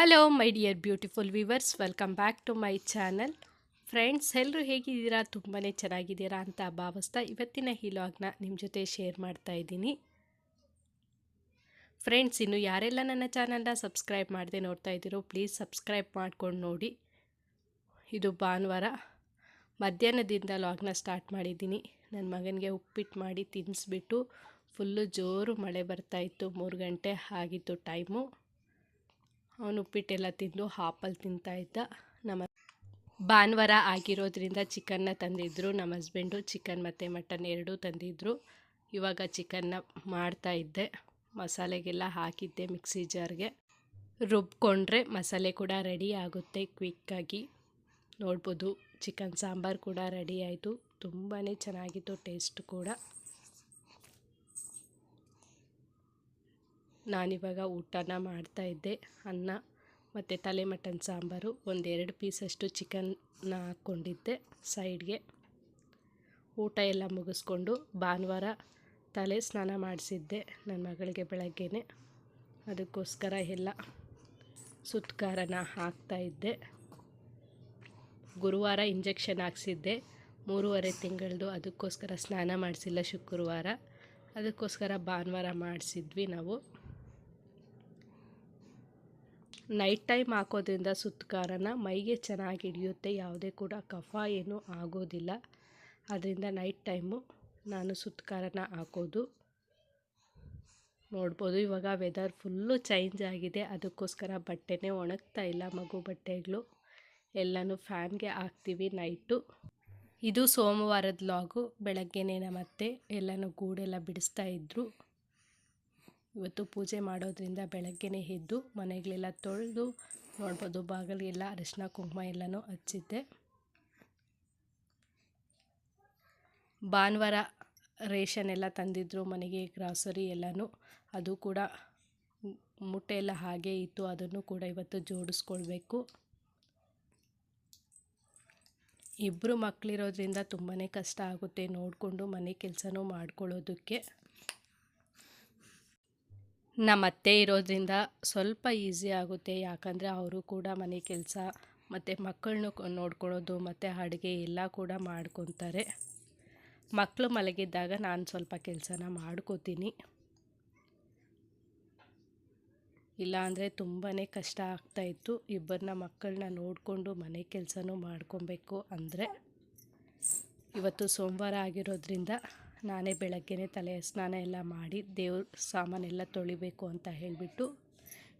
Hello my dear beautiful viewers welcome back to my channel friends ಎಲ್ಲರೂ ಹೇಗಿದ್ದೀರಾ? ತುಂಬಾ ಚೆನ್ನಾಗಿದ್ದೀರಾ ಅಂತ ಭಾವಿಸ್ತಾ ಇವತ್ತಿನ ಈ ಲಾಗ್ನ ನಿಮ್ಮ ಜೊತೆ ಶೇರ್ ಮಾಡ್ತಾ ಇದ್ದೀನಿ. ಫ್ರೆಂಡ್ಸ್ ಇನ್ನು ಯಾರೆಲ್ಲ ನನ್ನ ಚಾನಲ್ನ ಸಬ್ಸ್ಕ್ರೈಬ್ ಮಾಡದೆ ನೋಡ್ತಾ ಇದ್ದೀರೋ ಪ್ಲೀಸ್ ಸಬ್ಸ್ಕ್ರೈಬ್ ಮಾಡ್ಕೊಂಡು ನೋಡಿ. ಇದು ಭಾನುವಾರ. ಮಧ್ಯಾಹ್ನದಿಂದ ಲಾಗ್ನ ಸ್ಟಾರ್ಟ್ ಮಾಡಿದ್ದೀನಿ. ನನ್ನ ಮಗನಿಗೆ ಉಪ್ಪಿಟ್ಟು ಮಾಡಿ ತಿನ್ನಿಸ್ಬಿಟ್ಟು ಫುಲ್ಲು ಜೋರು ಮಳೆ ಬರ್ತಾಯಿತ್ತು ಮೂರು ಗಂಟೆ ಆಗಿತ್ತು ಟೈಮು ಅವನು ಉಪ್ಪಿಟ್ಟೆಲ್ಲ ತಿಂದು ಹಾಪಲ್ಲಿ ತಿಂತಾ ಇದ್ದ. ನಮ್ಮ ಭಾನುವಾರ ಆಗಿರೋದ್ರಿಂದ ಚಿಕನ್ನ ತಂದಿದ್ದರು ನಮ್ಮ ಹಸ್ಬೆಂಡು ಚಿಕನ್ ಮತ್ತು ಮಟನ್ ಎರಡೂ ತಂದಿದ್ದರು ಇವಾಗ ಚಿಕನ್ನ ಮಾಡ್ತಾ ಇದ್ದೆ. ಮಸಾಲೆಗೆಲ್ಲ ಹಾಕಿದ್ದೆ ಮಿಕ್ಸಿ ಜಾರ್ಗೆ. ರುಬ್ಕೊಂಡ್ರೆ ಮಸಾಲೆ ಕೂಡ ರೆಡಿ ಆಗುತ್ತೆ ಕ್ವಿಕ್ಕಾಗಿ. ನೋಡ್ಬೋದು ಚಿಕನ್ ಸಾಂಬಾರು ಕೂಡ ರೆಡಿ ಆಯಿತು. ತುಂಬಾ ಚೆನ್ನಾಗಿತ್ತು ಟೇಸ್ಟ್ ಕೂಡ. ನಾನಿವಾಗ ಊಟನ ಮಾಡ್ತಾ ಇದ್ದೆ. ಅನ್ನ ಮತ್ತು ತಲೆ ಮಟನ್ ಸಾಂಬಾರು. ಒಂದೆರಡು ಪೀಸಷ್ಟು ಚಿಕನ್ನ ಹಾಕ್ಕೊಂಡಿದ್ದೆ ಸೈಡ್ಗೆ. ಊಟ ಎಲ್ಲ ಮುಗಿಸ್ಕೊಂಡು ಭಾನುವಾರ ತಲೆ ಸ್ನಾನ ಮಾಡಿಸಿದ್ದೆ ನನ್ನ ಮಗಳಿಗೆ ಬೆಳಗ್ಗೆನೆ. ಅದಕ್ಕೋಸ್ಕರ ಎಲ್ಲ ಸುತ್ಕಾರನ ಹಾಕ್ತಾಯಿದ್ದೆ ಗುರುವಾರ ಇಂಜೆಕ್ಷನ್ ಹಾಕ್ಸಿದ್ದೆ. ಮೂರುವರೆ ತಿಂಗಳದು ಅದಕ್ಕೋಸ್ಕರ ಸ್ನಾನ ಮಾಡಿಸಿಲ್ಲ ಶುಕ್ರವಾರ. ಅದಕ್ಕೋಸ್ಕರ ಭಾನುವಾರ ಮಾಡಿಸಿದ್ವಿ ನಾವು. ನೈಟ್ ಟೈಮ್ ಹಾಕೋದ್ರಿಂದ ಸುತ್ತಕಾರನ ಮೈಗೆ ಚೆನ್ನಾಗಿ ಹಿಡಿಯುತ್ತೆ, ಯಾವುದೇ ಕೂಡ ಕಫ ಏನೂ ಆಗೋದಿಲ್ಲ. ಅದರಿಂದ ನೈಟ್ ಟೈಮು ನಾನು ಸುತ್ತಕಾರನ ಹಾಕೋದು. ನೋಡ್ಬೋದು, ಇವಾಗ ವೆದರ್ ಫುಲ್ಲು ಚೇಂಜ್ ಆಗಿದೆ. ಅದಕ್ಕೋಸ್ಕರ ಬಟ್ಟೆನೇ ಒಣಗ್ತಾ ಇಲ್ಲ ಮಗು ಬಟ್ಟೆಗಳು. ಎಲ್ಲನೂ ಫ್ಯಾನ್ಗೆ ಹಾಕ್ತೀವಿ ನೈಟು ಇದು ಸೋಮವಾರದ ಲಾಗು ಬೆಳಗ್ಗೆನೇ ಮತ್ತೆ ಎಲ್ಲನೂ ಗೂಡೆಲ್ಲ ಬಿಡಿಸ್ತಾ ಇದ್ದರು ಇವತ್ತು ಪೂಜೆ ಮಾಡೋದ್ರಿಂದ ಬೆಳಗ್ಗೆನೇ ಎದ್ದು ಮನೆಗಳೆಲ್ಲ ತೊಳೆದು ನೋಡ್ಬೋದು. ಬಾಗಿಲಿಗೆಲ್ಲ ಅರಿಶಿನ, ಕುಂಕುಮ ಎಲ್ಲನೂ ಹಚ್ಚಿದ್ದೆ. ಭಾನುವಾರ ರೇಷನ್ ಎಲ್ಲ ತಂದಿದ್ರು, ಮನೆಗೆ ಗ್ರಾಸರಿ ಎಲ್ಲನೂ. ಅದು ಕೂಡ ಮುಟ್ಟೆ ಎಲ್ಲ ಹಾಗೆ ಇತ್ತು, ಅದನ್ನು ಕೂಡ ಇವತ್ತು ಜೋಡಿಸ್ಕೊಳ್ಬೇಕು. ಇಬ್ಬರು ಮಕ್ಕಳಿರೋದ್ರಿಂದ ತುಂಬಾ ಕಷ್ಟ ಆಗುತ್ತೆ ನೋಡಿಕೊಂಡು ಮನೆ ಕೆಲಸನೂ ಮಾಡ್ಕೊಳ್ಳೋದಕ್ಕೆ. ನಮ್ಮ ಅತ್ತೆ ಇರೋದ್ರಿಂದ ಸ್ವಲ್ಪ ಈಸಿ ಆಗುತ್ತೆ. ಯಾಕಂದರೆ ಅವರು ಕೂಡ ಮನೆ ಕೆಲಸ, ಮತ್ತು ಮಕ್ಕಳನ್ನು ನೋಡ್ಕೊಳ್ಳೋದು, ಮತ್ತು ಅಡುಗೆ ಎಲ್ಲ ಕೂಡ ಮಾಡ್ಕೊತಾರೆ. ಮಕ್ಕಳು ಮಲಗಿದ್ದಾಗ ನಾನು ಸ್ವಲ್ಪ ಕೆಲಸನ ಮಾಡ್ಕೋತೀನಿ. ಇಲ್ಲಾಂದರೆ ತುಂಬಾ ಕಷ್ಟ ಆಗ್ತಾಯಿತ್ತು ಇಬ್ಬರನ್ನ ಮಕ್ಕಳನ್ನ ನೋಡಿಕೊಂಡು ಮನೆ ಕೆಲಸನೂ ಮಾಡ್ಕೊಬೇಕು ಅಂದರೆ. ಇವತ್ತು ಸೋಮವಾರ ಆಗಿರೋದ್ರಿಂದ ನಾನೇ ಬೆಳಗ್ಗೆನೇ ತಲೆ ಸ್ನಾನ ಎಲ್ಲ ಮಾಡಿ ದೇವ್ರ ಸಾಮಾನೆಲ್ಲ ತೊಳಿಬೇಕು ಅಂತ ಹೇಳಿಬಿಟ್ಟು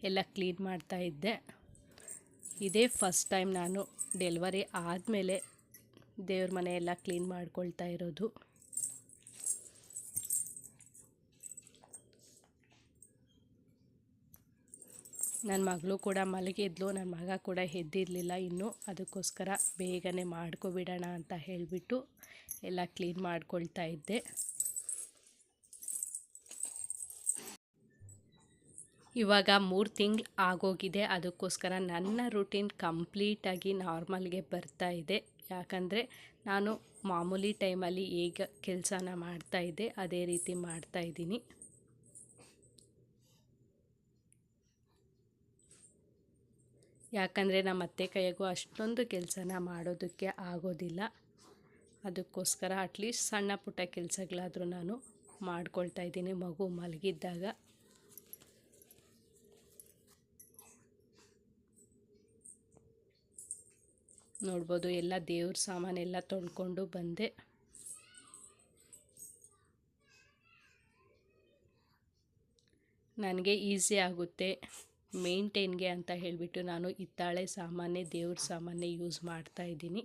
ಎಲ್ಲ ಕ್ಲೀನ್ ಮಾಡ್ತಾ ಇದ್ದೆ. ಇದೇ ಫಸ್ಟ್ ಟೈಮ್ ನಾನು ಡೆಲಿವರಿ ಆದಮೇಲೆ ದೇವ್ರ ಮನೆಯೆಲ್ಲ ಕ್ಲೀನ್ ಮಾಡ್ಕೊಳ್ತಾ ಇರೋದು. ನನ್ನ ಮಗಳು ಕೂಡ ಮಲಗಿದ್ಲು, ನನ್ನ ಮಗ ಕೂಡ ಎದ್ದಿರಲಿಲ್ಲ ಇನ್ನೂ ಅದಕ್ಕೋಸ್ಕರ ಬೇಗನೆ ಮಾಡ್ಕೊಬಿಡೋಣ ಅಂತ ಹೇಳಿಬಿಟ್ಟು ಎಲ್ಲ ಕ್ಲೀನ್ ಮಾಡ್ಕೊಳ್ತಾ ಇದ್ದೆ. ಇವಾಗ ಮೂರು ತಿಂಗಳು ಆಗೋಗಿದೆ. ಅದಕ್ಕೋಸ್ಕರ ನನ್ನ ರುಟೀನ್ ಕಂಪ್ಲೀಟಾಗಿ ನಾರ್ಮಲ್ಗೆ ಬರ್ತಾ ಇದೆ. ಯಾಕಂದರೆ ನಾನು ಮಾಮೂಲಿ ಟೈಮಲ್ಲಿ ಈಗ ಕೆಲಸನ ಮಾಡ್ತಾಯಿದ್ದೆ ಅದೇ ರೀತಿ ಮಾಡ್ತಾಯಿದ್ದೀನಿ ಯಾಕಂದರೆ ನಮ್ಮ ಅತ್ತೆ ಕೈಯಾಗೂ ಅಷ್ಟೊಂದು ಕೆಲಸನ ಮಾಡೋದಕ್ಕೆ ಆಗೋದಿಲ್ಲ. ಅದಕ್ಕೋಸ್ಕರ ಅಟ್ಲೀಸ್ಟ್ ಸಣ್ಣ ಪುಟ್ಟ ಕೆಲಸಗಳಾದರೂ ನಾನು ಮಾಡ್ಕೊಳ್ತಾ ಇದ್ದೀನಿ ಮಗು ಮಲಗಿದ್ದಾಗ. ನೋಡ್ಬೋದು ಎಲ್ಲ ದೇವ್ರ ಸಾಮಾನೆಲ್ಲ ತೊಳ್ಕೊಂಡು ಬಂದೆ. ನನಗೆ ಈಸಿ ಆಗುತ್ತೆ ಮೇಂಟೈನ್ಗೆ ಅಂತ ಹೇಳಿಬಿಟ್ಟು ನಾನು ಹಿತ್ತಾಳೆ ಸಾಮಾನ್ಯ ದೇವ್ರ ಸಾಮಾನ್ಯ ಯೂಸ್ ಮಾಡ್ತಾ ಇದ್ದೀನಿ.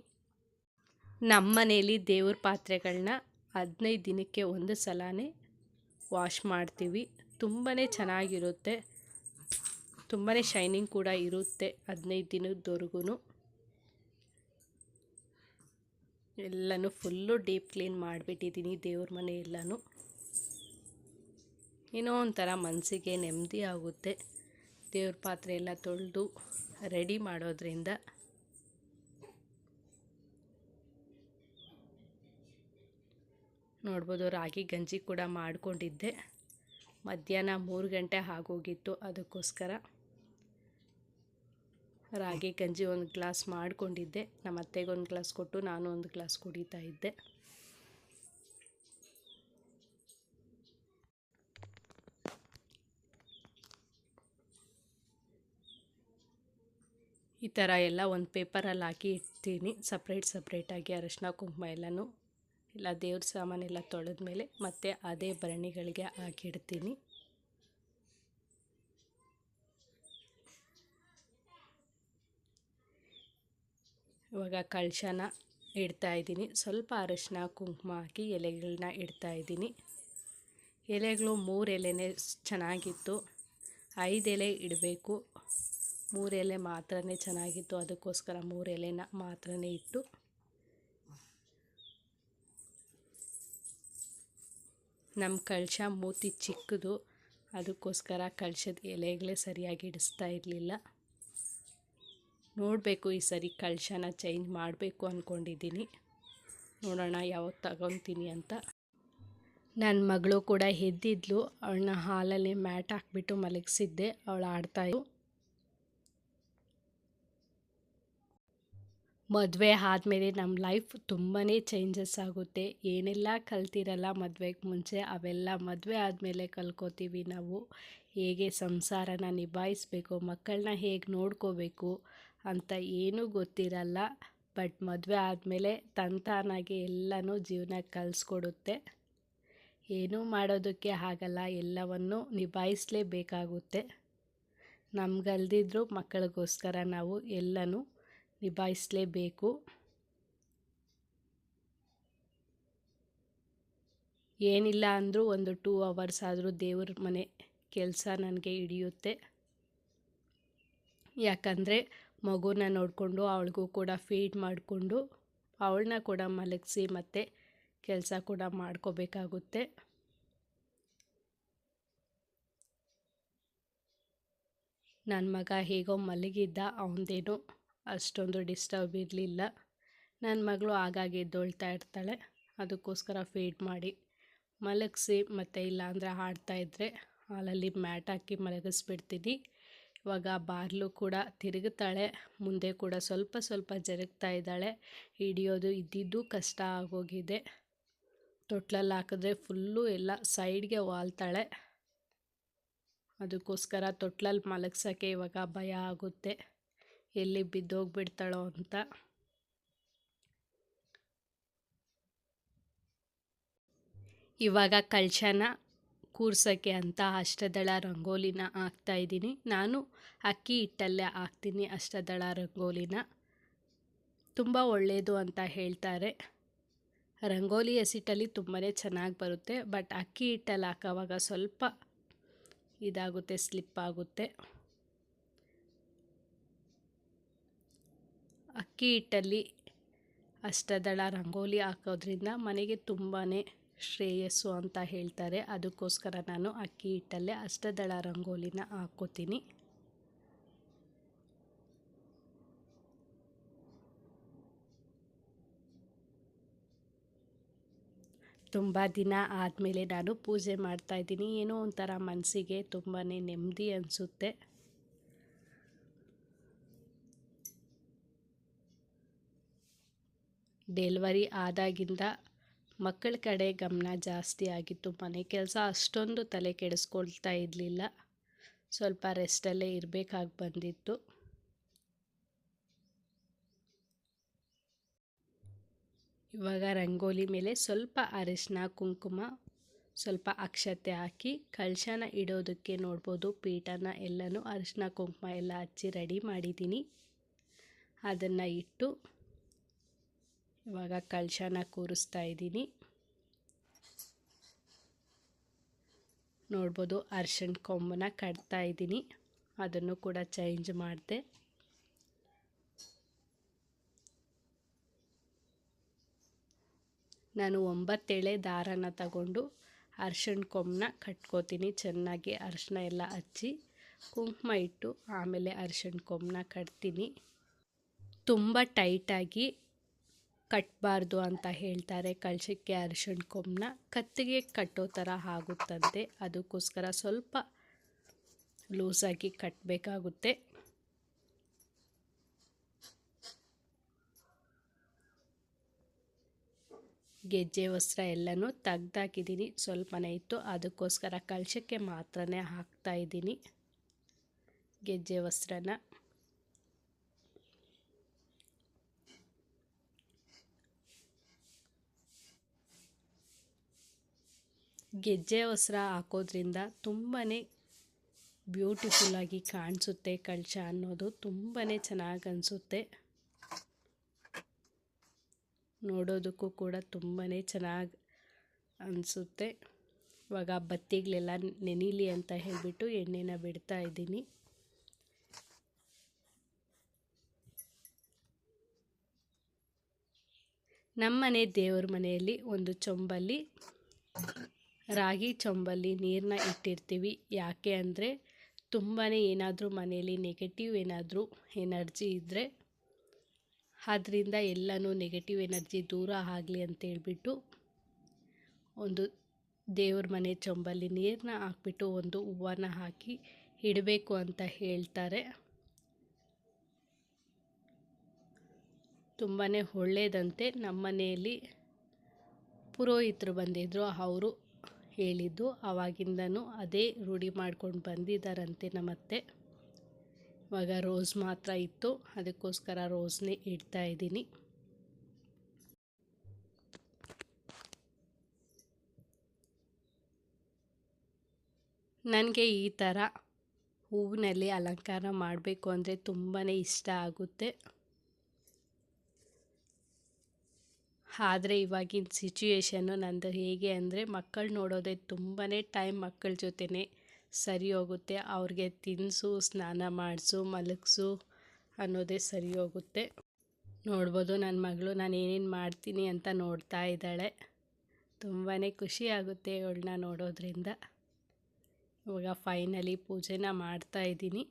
ನಮ್ಮ ಮನೇಲಿ ದೇವ್ರ ಪಾತ್ರೆಗಳನ್ನ ಹದಿನೈದು ದಿನಕ್ಕೆ ಒಂದು ಸಲನೇ ವಾಶ್ ಮಾಡ್ತೀವಿ. ತುಂಬಾ ಚೆನ್ನಾಗಿರುತ್ತೆ. ತುಂಬಾ ಶೈನಿಂಗ್ ಕೂಡ ಇರುತ್ತೆ ಹದಿನೈದು ದಿನದವರೆಗೂ ಎಲ್ಲನೂ ಫುಲ್ಲು ಡೀಪ್ ಕ್ಲೀನ್ ಮಾಡಿಬಿಟ್ಟಿದ್ದೀನಿ ದೇವ್ರ ಮನೆ ಎಲ್ಲನೂ. ಏನೋ ಒಂಥರ ಮನಸ್ಸಿಗೆ ನೆಮ್ಮದಿ ಆಗುತ್ತೆ. ದೇವ್ರ ಪಾತ್ರೆ ಎಲ್ಲ ತೊಳೆದು ರೆಡಿ ಮಾಡೋದ್ರಿಂದ ನೋಡ್ಬೋದು, ರಾಗಿ ಗಂಜಿ ಕೂಡ ಮಾಡಿಕೊಂಡಿದ್ದೆ. ಮಧ್ಯಾಹ್ನ ಮೂರು ಗಂಟೆ ಆಗೋಗಿತ್ತು ಅದಕ್ಕೋಸ್ಕರ. ರಾಗಿ ಗಂಜಿ ಒಂದು ಗ್ಲಾಸ್ ಮಾಡಿಕೊಂಡಿದ್ದೆ. ನಮ್ಮ ಅತ್ತೆಗೆ ಒಂದು ಗ್ಲಾಸ್ ಕೊಟ್ಟು ನಾನು ಒಂದು ಗ್ಲಾಸ್ ಕುಡಿತಾ ಇದ್ದೆ. ಈ ಥರ ಎಲ್ಲ ಒಂದು ಪೇಪರಲ್ಲಿ ಹಾಕಿ ಇಡ್ತೀನಿ. ಸಪ್ರೇಟ್ ಸಪ್ರೇಟಾಗಿ ಅರಶಿನ ಕುಂಕುಮ ಎಲ್ಲನೂ. ಎಲ್ಲ ದೇವ್ರ ಸಾಮಾನೆಲ್ಲ ತೊಳೆದ್ಮೇಲೆ ಮತ್ತೆ ಅದೇ ಭರಣಿಗಳಿಗೆ ಹಾಕಿಡ್ತೀನಿ. ಇವಾಗ ಕಳಶನ ಇಡ್ತಾ ಇದ್ದೀನಿ. ಸ್ವಲ್ಪ ಅರಶಿನ, ಕುಂಕುಮ ಹಾಕಿ ಎಲೆಗಳನ್ನ ಇಡ್ತಾ ಇದ್ದೀನಿ. ಎಲೆಗಳು ಮೂರು ಎಲೆನೇ ಚೆನ್ನಾಗಿತ್ತು. ಐದು ಎಲೆ ಇಡಬೇಕು. ಮೂರು ಎಲೆ ಮಾತ್ರ ಚೆನ್ನಾಗಿತ್ತು. ಅದಕ್ಕೋಸ್ಕರ ಮೂರು ಎಲೆನ ಮಾತ್ರ ಇಟ್ಟು ನಮ್ಮ ಕಳಶ ಮೂತಿ ಚಿಕ್ಕದು, ಅದಕ್ಕೋಸ್ಕರ ಕಳಶದ ಎಲೆಗಳೇ ಸರಿಯಾಗಿ ಇಡಿಸ್ತಾ ಇರಲಿಲ್ಲ. ನೋಡಬೇಕು ಈ ಸರಿ ಕಳಶನ ಚೇಂಜ್ ಮಾಡಬೇಕು ಅಂದ್ಕೊಂಡಿದ್ದೀನಿ ನೋಡೋಣ ಯಾವಾಗ ತಗೊತೀನಿ ಅಂತ. ನನ್ನ ಮಗಳು ಕೂಡ ಎದ್ದಿದ್ಲು ಅವಳನ್ನ ಹಾಲಲ್ಲಿ ಮ್ಯಾಟ್ ಹಾಕ್ಬಿಟ್ಟು ಮಲಗಿಸಿದ್ದೆ. ಅವಳು ಆಡ್ತಾಯಿದ್ದು ಮದುವೆ ಆದಮೇಲೆ ನಮ್ಮ ಲೈಫ್ ತುಂಬಾ ಚೇಂಜಸ್ ಆಗುತ್ತೆ. ಏನೆಲ್ಲ ಕಲ್ತಿರಲ್ಲ ಮದುವೆಗೆ ಮುಂಚೆ, ಅವೆಲ್ಲ ಮದುವೆ ಆದಮೇಲೆ ಕಲ್ಕೋತೀವಿ ನಾವು. ಹೇಗೆ ಸಂಸಾರನ ನಿಭಾಯಿಸ್ಬೇಕು ಮಕ್ಕಳನ್ನ ಹೇಗೆ ನೋಡ್ಕೋಬೇಕು ಅಂತ ಏನೂ ಗೊತ್ತಿರಲ್ಲ. ಬಟ್ ಮದುವೆ ಆದಮೇಲೆ ತಂತಾನಾಗಿ ಎಲ್ಲನೂ ಜೀವನ ಕಲಿಸ್ಕೊಡುತ್ತೆ. ಏನೂ ಮಾಡೋದಕ್ಕೆ ಆಗಲ್ಲ, ಎಲ್ಲವನ್ನು ನಿಭಾಯಿಸಲೇಬೇಕಾಗುತ್ತೆ. ನಮ್ಗಲ್ದಿದ್ರು ಮಕ್ಕಳಿಗೋಸ್ಕರ ನಾವು ಎಲ್ಲನೂ ನಿಭಾಯಿಸಲೇಬೇಕು. ಏನಿಲ್ಲ ಅಂದರೂ ಒಂದು ಟೂ ಅವರ್ಸ್ ಆದರೂ ದೇವ್ರ ಮನೆ ಕೆಲಸ ನನಗೆ ಹಿಡಿಯುತ್ತೆ. ಯಾಕಂದರೆ ಮಗುನ ನೋಡಿಕೊಂಡು ಅವಳಿಗೂ ಕೂಡ ಫೀಡ್ ಮಾಡಿಕೊಂಡು ಅವಳನ್ನ ಕೂಡ ಮಲಗಿಸಿ ಮತ್ತು ಕೆಲಸ ಕೂಡ ಮಾಡ್ಕೋಬೇಕಾಗುತ್ತೆ. ನನ್ನ ಮಗ ಹೇಗೋ ಮಲಗಿದ್ದ, ಅವನದೇನು ಅಷ್ಟೊಂದು ಡಿಸ್ಟರ್ಬ್ ಇರಲಿಲ್ಲ. ನನ್ನ ಮಗಳು ಹಾಗಾಗಿ ಎದ್ದೊಳ್ತಾ ಇರ್ತಾಳೆ. ಅದಕ್ಕೋಸ್ಕರ ಫೀಡ್ ಮಾಡಿ. ಮಲಗಿಸಿ ಮತ್ತು ಇಲ್ಲಾಂದರೆ ಆಡ್ತಾಯಿದ್ರೆ ಹಾಲಲ್ಲಿ ಮ್ಯಾಟ್ ಹಾಕಿ ಮಲಗಿಸ್ಬಿಡ್ತೀನಿ. ಇವಾಗ ಬಾರ್ಲು ಕೂಡ ತಿರುಗುತ್ತಾಳೆ ಮುಂದೆ ಕೂಡ ಸ್ವಲ್ಪ ಸ್ವಲ್ಪ ಜರುಗ್ತಾ ಇದ್ದಾಳೆ. ಹಿಡಿಯೋದು ಇದ್ದಿದ್ದು ಕಷ್ಟ ಆಗೋಗಿದೆ. ತೊಟ್ಲಲ್ಲಿ ಹಾಕಿದ್ರೆ ಫುಲ್ಲು ಎಲ್ಲ ಸೈಡ್ಗೆ ವಾಲ್ತಾಳೆ. ಅದಕ್ಕೋಸ್ಕರ ತೊಟ್ಲಲ್ಲಿ ಮಲಗ್ಸೋಕ್ಕೆ ಇವಾಗ ಭಯ ಆಗುತ್ತೆ. ಎಲ್ಲಿ ಬಿದ್ದೋಗ್ಬಿಡ್ತಾಳೋ ಅಂತ. ಇವಾಗ ಕಳಶನ ಕೂರ್ಸೋಕ್ಕೆ ಅಂತ ಅಷ್ಟದಳ ರಂಗೋಲಿನ ಹಾಕ್ತಾಯಿದ್ದೀನಿ ನಾನು ಅಕ್ಕಿ ಹಿಟ್ಟಲ್ಲೇ ಹಾಕ್ತೀನಿ ಅಷ್ಟದಳ ರಂಗೋಲಿನ. ತುಂಬ ಒಳ್ಳೆಯದು ಅಂತ ಹೇಳ್ತಾರೆ. ರಂಗೋಲಿ ಹಸಿಟ್ಟಲ್ಲಿ ತುಂಬಾ ಚೆನ್ನಾಗಿ ಬರುತ್ತೆ, ಬಟ್ ಅಕ್ಕಿ ಹಿಟ್ಟಲ್ಲಿ ಹಾಕೋವಾಗ ಸ್ವಲ್ಪ ಇದಾಗುತ್ತೆ, ಸ್ಲಿಪ್ ಆಗುತ್ತೆ. ಅಕ್ಕಿ ಹಿಟ್ಟಲ್ಲಿ ಅಷ್ಟದಳ ರಂಗೋಲಿ ಹಾಕೋದ್ರಿಂದ ಮನೆಗೆ ತುಂಬಾ ಶ್ರೇಯಸ್ಸು ಅಂತ ಹೇಳ್ತಾರೆ. ಅದಕ್ಕೋಸ್ಕರ ನಾನು ಅಕ್ಕಿ ಹಿಟ್ಟಲ್ಲೇ ಅಷ್ಟದಳ ರಂಗೋಲಿನ ಹಾಕೋತೀನಿ. ತುಂಬ ದಿನ ಆದಮೇಲೆ ನಾನು ಪೂಜೆ ಮಾಡ್ತಾಯಿದ್ದೀನಿ ಏನೋ ಒಂಥರ ಮನಸ್ಸಿಗೆ ತುಂಬಾ ನೆಮ್ಮದಿ ಅನಿಸುತ್ತೆ. ಡೆಲಿವರಿ ಆದಾಗಿಂದ ಮಕ್ಕಳ ಕಡೆ ಗಮನ ಜಾಸ್ತಿ ಆಗಿತ್ತು. ಮನೆ ಕೆಲಸ ಅಷ್ಟೊಂದು ತಲೆ ಕೆಡಿಸ್ಕೊಳ್ತಾ ಇರಲಿಲ್ಲ. ಸ್ವಲ್ಪ ರೆಸ್ಟಲ್ಲೇ ಇರಬೇಕಾಗಿ ಬಂದಿತ್ತು. ಇವಾಗ ರಂಗೋಲಿ ಮೇಲೆ ಸ್ವಲ್ಪ ಅರಿಶಿನ ಕುಂಕುಮ, ಸ್ವಲ್ಪ ಅಕ್ಷತೆ ಹಾಕಿ ಕಳಶನ ಇಡೋದಕ್ಕೆ ನೋಡ್ಬೋದು. ಪೀಠನ ಎಲ್ಲನೂ ಅರಿಶಿನ ಕುಂಕುಮ ಎಲ್ಲ ಹಚ್ಚಿ ರೆಡಿ ಮಾಡಿದ್ದೀನಿ. ಅದನ್ನು ಇಟ್ಟು ಇವಾಗ ಕಳಶನ ಕೂರಿಸ್ತಾ ಇದ್ದೀನಿ. ನೋಡ್ಬೋದು ಅರ್ಶಿಣ ಕೊಂಬನ ಕಟ್ತಾ ಇದ್ದೀನಿ. ಅದನ್ನು ಕೂಡ ಚೇಂಜ್ ಮಾಡಿದೆ. ನಾನು ಒಂಬತ್ತೆಳೆ ದಾರನ ತಗೊಂಡು ಅರ್ಶಿಣ ಕೊಂಬನ ಕಟ್ಕೋತೀನಿ. ಚೆನ್ನಾಗಿ ಅರಿಶಿನ ಎಲ್ಲ ಹಚ್ಚಿ ಕುಂಕುಮ ಇಟ್ಟು ಆಮೇಲೆ ಅರ್ಶಿಣ ಕೊಂಬನ ಕಟ್ತೀನಿ. ತುಂಬ ಟೈಟಾಗಿ ಕಟ್ಟಬಾರ್ದು ಅಂತ ಹೇಳ್ತಾರೆ ಕಳಶಕ್ಕೆ ಅರಿಶಿಣ ಕೊಂಬನ್ನ ಕತ್ತಿಗೆ ಕಟ್ಟೋ ಥರ ಆಗುತ್ತಂತೆ. ಅದಕ್ಕೋಸ್ಕರ ಸ್ವಲ್ಪ ಲೂಸಾಗಿ ಕಟ್ಟಬೇಕಾಗುತ್ತೆ ಗೆಜ್ಜೆ ವಸ್ತ್ರ ಎಲ್ಲನೂ ತೆಗ್ದಾಕಿದ್ದೀನಿ. ಸ್ವಲ್ಪನೇ ಇತ್ತು. ಅದಕ್ಕೋಸ್ಕರ ಕಳಶಕ್ಕೆ ಮಾತ್ರನೇ ಹಾಕ್ತಾ ಇದ್ದೀನಿ. ಗೆಜ್ಜೆ ವಸ್ತ್ರನ. ಗೆಜ್ಜೆ ವಸ್ತ್ರ ಹಾಕೋದ್ರಿಂದ ತುಂಬಾ ಬ್ಯೂಟಿಫುಲ್ಲಾಗಿ ಕಾಣಿಸುತ್ತೆ ಕಳಶ ಅನ್ನೋದು. ತುಂಬಾ ಚೆನ್ನಾಗಿ ಅನಿಸುತ್ತೆ. ನೋಡೋದಕ್ಕೂ ಕೂಡ ತುಂಬಾ ಚೆನ್ನಾಗಿ ಅನಿಸುತ್ತೆ. ಇವಾಗ ಬತ್ತಿಗಳೆಲ್ಲ ನೆನೀಲಿ ಅಂತ ಹೇಳಿಬಿಟ್ಟು ಎಣ್ಣೆನ ಬಿಡ್ತಾ ಇದ್ದೀನಿ. ನಮ್ಮನೆ ದೇವ್ರ ಮನೆಯಲ್ಲಿ ಒಂದು ಚೊಂಬಲ್ಲಿ ರಾಗಿ ಚೊಂಬಲ್ಲಿ ನೀರನ್ನ ಇಟ್ಟಿರ್ತೀವಿ. ಯಾಕೆ ಅಂದರೆ ತುಂಬಾ ಏನಾದರೂ ಮನೆಯಲ್ಲಿ ನೆಗೆಟಿವ್ ಏನಾದರೂ ಎನರ್ಜಿ ಇದ್ದರೆ ಅದರಿಂದ ಎಲ್ಲನೂ ನೆಗೆಟಿವ್ ಎನರ್ಜಿ ದೂರ ಆಗಲಿ ಅಂತೇಳ್ಬಿಟ್ಟು ಒಂದು ದೇವ್ರ ಮನೆ ಚೊಂಬಲ್ಲಿ ನೀರನ್ನ ಹಾಕ್ಬಿಟ್ಟು ಒಂದು ಹೂವನ್ನ ಹಾಕಿ ಇಡಬೇಕು ಅಂತ ಹೇಳ್ತಾರೆ. ತುಂಬಾ ಒಳ್ಳೆಯದಂತೆ ನಮ್ಮ ಮನೆಯಲ್ಲಿ ಪುರೋಹಿತರು ಬಂದಿದ್ದರು ಅವರು ಹೇಳಿದ್ದು ಆವಾಗಿಂದನೂ ಅದೇ ರೂಢಿ ಮಾಡ್ಕೊಂಡು ಬಂದಿದ್ದಾರಂತೆ ನಮ್ಮತ್ತೆ. ಇವಾಗ ರೋಸ್ ಮಾತ್ರ ಇತ್ತು, ಅದಕ್ಕೋಸ್ಕರ ರೋಸ್ನೇ ಇಡ್ತಾ ಇದ್ದೀನಿ. ನನಗೆ ಈ ಥರ ಹೂವಿನಲ್ಲಿ ಅಲಂಕಾರ ಮಾಡಬೇಕು ಅಂದರೆ ತುಂಬಾ ಇಷ್ಟ ಆಗುತ್ತೆ. ಆದರೆ ಇವಾಗಿನ ಸಿಚುಯೇಷನ್ನು ನಂದು ಹೇಗೆ ಅಂದರೆ ಮಕ್ಕಳು ನೋಡೋದೇ ತುಂಬಾ ಟೈಮ್ ಮಕ್ಕಳ ಜೊತೆನೇ ಸರಿ ಹೋಗುತ್ತೆ. ಅವ್ರಿಗೆ ತಿನ್ನಿಸು ಸ್ನಾನ ಮಾಡಿಸು, ಮಲಗಿಸು ಅನ್ನೋದೇ ಸರಿ ಹೋಗುತ್ತೆ. ನೋಡ್ಬೋದು ನನ್ನ ಮಗಳು ನಾನು ಏನೇನು ಮಾಡ್ತೀನಿ ಅಂತ ನೋಡ್ತಾ ಇದ್ದಾಳೆ. ತುಂಬಾ ಖುಷಿ ಆಗುತ್ತೆ ಇವಳನ್ನ ನೋಡೋದ್ರಿಂದ. ಇವಾಗ ಫೈನಲಿ ಪೂಜೆನ ಮಾಡ್ತಾ ಇದ್ದೀನಿ.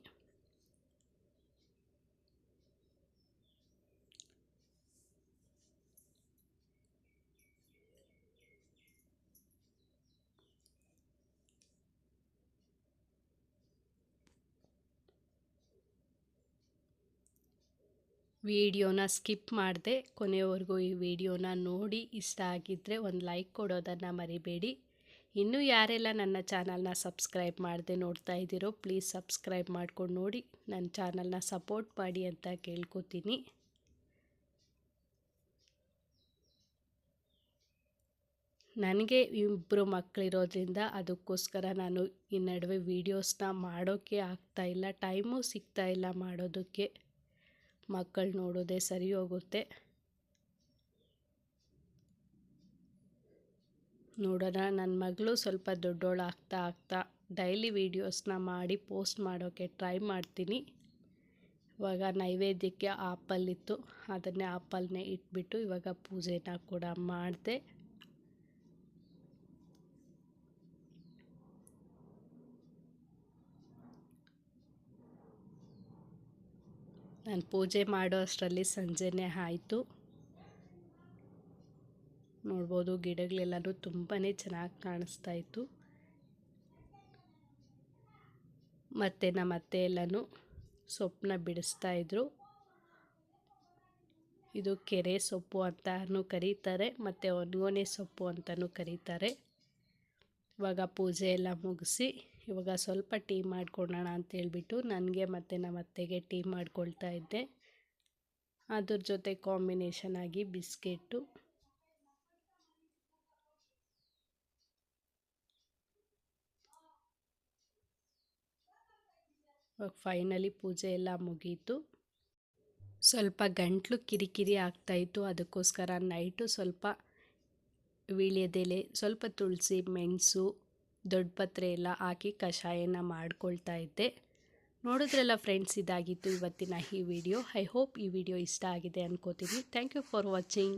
ವಿಡಿಯೋನ ಸ್ಕಿಪ್ ಮಾಡಿದೆ ಕೊನೆಯವರೆಗೂ ಈ ವಿಡಿಯೋನ ನೋಡಿ ಇಷ್ಟ ಆಗಿದ್ದರೆ ಒಂದು ಲೈಕ್ ಕೊಡೋದನ್ನು ಮರಿಬೇಡಿ. ಇನ್ನೂ ಯಾರೆಲ್ಲ ನನ್ನ ಚಾನಲ್ನ ಸಬ್ಸ್ಕ್ರೈಬ್ ಮಾಡದೆ ನೋಡ್ತಾ ಇದ್ದೀರೋ ಪ್ಲೀಸ್ ಸಬ್ಸ್ಕ್ರೈಬ್ ಮಾಡ್ಕೊಂಡು ನೋಡಿ. ನನ್ನ ಚಾನಲ್ನ ಸಪೋರ್ಟ್ ಮಾಡಿ ಅಂತ ಕೇಳ್ಕೊತೀನಿ. ನನಗೆ ಇಬ್ಬರು ಮಕ್ಕಳಿರೋದ್ರಿಂದ ಅದಕ್ಕೋಸ್ಕರ ನಾನು ಈ ನಡುವೆ ವೀಡಿಯೋಸ್ನ ಮಾಡೋಕ್ಕೆ ಆಗ್ತಾಯಿಲ್ಲ ಟೈಮು ಸಿಗ್ತಾಯಿಲ್ಲ ಮಾಡೋದಕ್ಕೆ. ಮಕ್ಕಳು ನೋಡೋದೇ ಸರಿ ಹೋಗುತ್ತೆ. ನೋಡೋಣ ನನ್ನ ಮಗಳು ಸ್ವಲ್ಪ ದೊಡ್ಡೋಳು ಆಗ್ತಾ ಆಗ್ತಾ ಡೈಲಿ ವೀಡಿಯೋಸ್ನ ಮಾಡಿ ಪೋಸ್ಟ್ ಮಾಡೋಕ್ಕೆ ಟ್ರೈ ಮಾಡ್ತೀನಿ. ಇವಾಗ ನೈವೇದ್ಯಕ್ಕೆ ಆಪಲ್ ಇತ್ತು. ಅದನ್ನೇ ಆಪಲ್ನೇ ಇಟ್ಬಿಟ್ಟು ಇವಾಗ ಪೂಜೆನ ಕೂಡ ಮಾಡಿದೆ. ನಾನು ಪೂಜೆ ಮಾಡೋ ಅಷ್ಟರಲ್ಲಿ ಸಂಜೆನೇ ಆಯಿತು. ನೋಡ್ಬೋದು ಗಿಡಗಳೆಲ್ಲನೂ ತುಂಬಾ ಚೆನ್ನಾಗಿ ಕಾಣಿಸ್ತಾ ಇತ್ತು. ಮತ್ತು ನಮ್ಮ ಅತ್ತೆ ಎಲ್ಲನೂ ಸೊಪ್ಪನ್ನ ಬಿಡಿಸ್ತಾಯಿದ್ರು ಇದು ಕೆರೆ ಸೊಪ್ಪು ಅಂತಲೂ ಕರೀತಾರೆ, ಮತ್ತು ಒಣಗೊನೆ ಸೊಪ್ಪು ಅಂತಲೂ ಕರೀತಾರೆ. ಇವಾಗ ಪೂಜೆ ಎಲ್ಲ ಮುಗಿಸಿ ಇವಾಗ ಸ್ವಲ್ಪ ಟೀ ಮಾಡ್ಕೊಳ್ಳೋಣ ಅಂತೇಳ್ಬಿಟ್ಟು ನನಗೆ ಮತ್ತು ನಮ್ಮ ಅತ್ತೆಗೆ ಟೀ ಮಾಡ್ಕೊಳ್ತಾ ಇದ್ದೆ. ಅದ್ರ ಜೊತೆ ಕಾಂಬಿನೇಷನ್ ಆಗಿ ಬಿಸ್ಕೆಟ್ಟು ಫೈನಲಿ ಪೂಜೆ ಎಲ್ಲ ಮುಗೀತು. ಸ್ವಲ್ಪ ಗಂಟ್ಲು ಕಿರಿಕಿರಿ ಆಗ್ತಾಯಿತ್ತು ಅದಕ್ಕೋಸ್ಕರ ನೈಟು ಸ್ವಲ್ಪ ವೀಳ್ಯದೆಲೆ, ಸ್ವಲ್ಪ ತುಳಸಿ, ಮೆಣಸು ದೊಡ್ಡ ಪತ್ರೆ ಎಲ್ಲ ಹಾಕಿ ಕಷಾಯನ ಮಾಡ್ಕೊಳ್ತಾ ಇದ್ದೆ. ನೋಡಿದ್ರೆಲ್ಲ ಫ್ರೆಂಡ್ಸ್ ಇದಾಗಿತ್ತು ಇವತ್ತಿನ ಈ ವಿಡಿಯೋ ಐ ಹೋಪ್ ಈ ವಿಡಿಯೋ ಇಷ್ಟ ಆಗಿದೆ ಅನ್ಕೋತೀನಿ. Thank you for watching